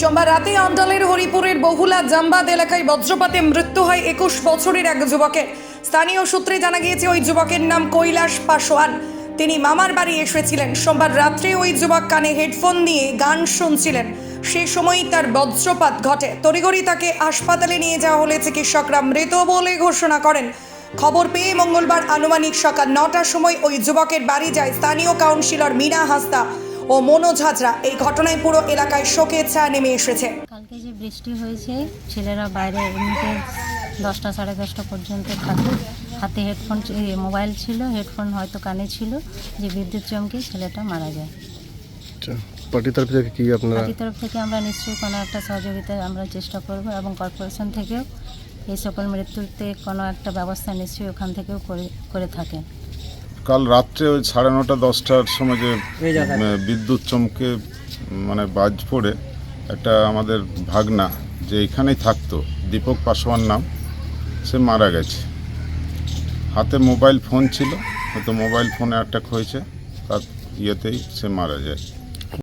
সোমবার রাতে অন্ডালের হরিপুরের বহুলা জাম্বাদ এলাকায় বজ্রপাতে মৃত্যু হয় একুশ বছরের এক যুবকের স্থানীয় সূত্রে জানা গিয়েছে, ওই যুবকের নাম কৈলাস পাশোয়ান তিনি মামার বাড়ি এসেছিলেন। সোমবার রাত্রে ওই যুবক কানে হেডফোন নিয়ে গান শুনছিলেন। সে সময়ই তার বজ্রপাত ঘটে। তড়িঘড়ি তাকে হাসপাতালে নিয়ে যাওয়া হলে চিকিৎসকরা মৃত বলে ঘোষণা করেন। খবর পেয়ে মঙ্গলবার আনুমানিক সকাল নটার সময় ওই যুবকের বাড়ি যায় স্থানীয় কাউন্সিলর মিনা হাসদা ও মনোজ হাজরা এই ঘটনায় পুরো এলাকায় শোকের ছায়া নেমে এসেছে। কালকে যে বৃষ্টি হয়েছে ছেলেরা বাইরে এমনিতে দশটা সাড়ে দশটা পর্যন্ত থাকে। হাতে হেডফোন মোবাইল ছিল হেডফোন হয়তো কানে ছিল যে বিদ্যুৎ চমকে ছেলেটা মারা যায়। আচ্ছা পার্টির তরফ থেকে কি আপনারা পার্টির তরফ থেকে আমরা নিশ্চয়ই কোনো একটা সহযোগিতা আমরা চেষ্টা করব এবং কর্পোরেশন থেকেও এই সকল মৃত্যুতে কোনো একটা ব্যবস্থা নিশ্চয়ই ওখান থেকেও করে করে থাকেন কাল রাত্রে ওই সাড়ে নটা দশটার সময় যে বিদ্যুৎ চমকে মানে বাজ পড়ে একটা আমাদের ভাগনা যে এখানেই থাকতো দীপক পাশোয়ান নাম সে মারা গেছে। হাতে মোবাইল ফোন ছিল হয়তো মোবাইল ফোনে অ্যাটাক হয়েছে তার ইয়েতেই সে মারা যায়।